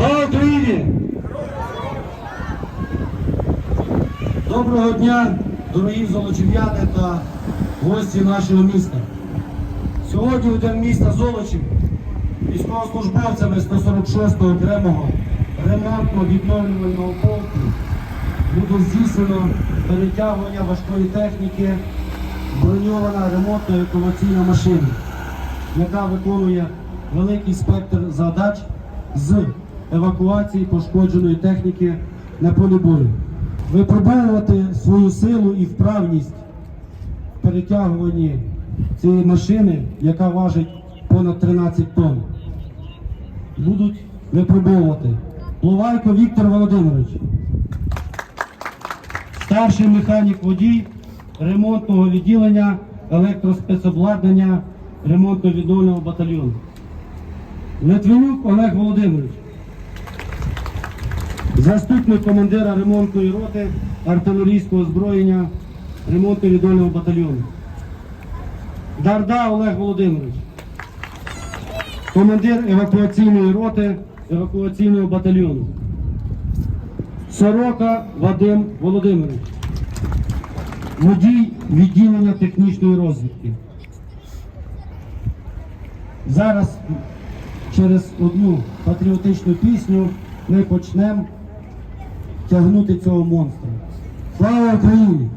Слава Україні! Доброго дня, дорогі золочів'яни та гості нашого міста. Сьогодні у день міста Золочів військовослужбовцями 146-го окремого ремонтно-відновлювального полку буде здійснено перетягування важкої техніки, броньована ремонтно-евакуаційна машина, яка виконує великий спектр задач з евакуації пошкодженої техніки на полі бою. Випробовувати свою силу і вправність в перетягуванні цієї машини, яка важить понад 13 тонн. Будуть випробовувати Плувайко Віктор Володимирович, старший механік водій ремонтного відділення електроспецобладнання ремонтно-відновленого батальйону. Литвинюк Олег Володимирович, заступник командира ремонтної роти артилерійського озброєння ремонтно-відновленого батальйону. Дарда Олег Володимирович, командир евакуаційної роти евакуаційного батальйону. Сорока Вадим Володимирович, водій відділення технічної розвідки. Зараз через одну патріотичну пісню ми почнемо тягнути цього монстра. Слава Україні!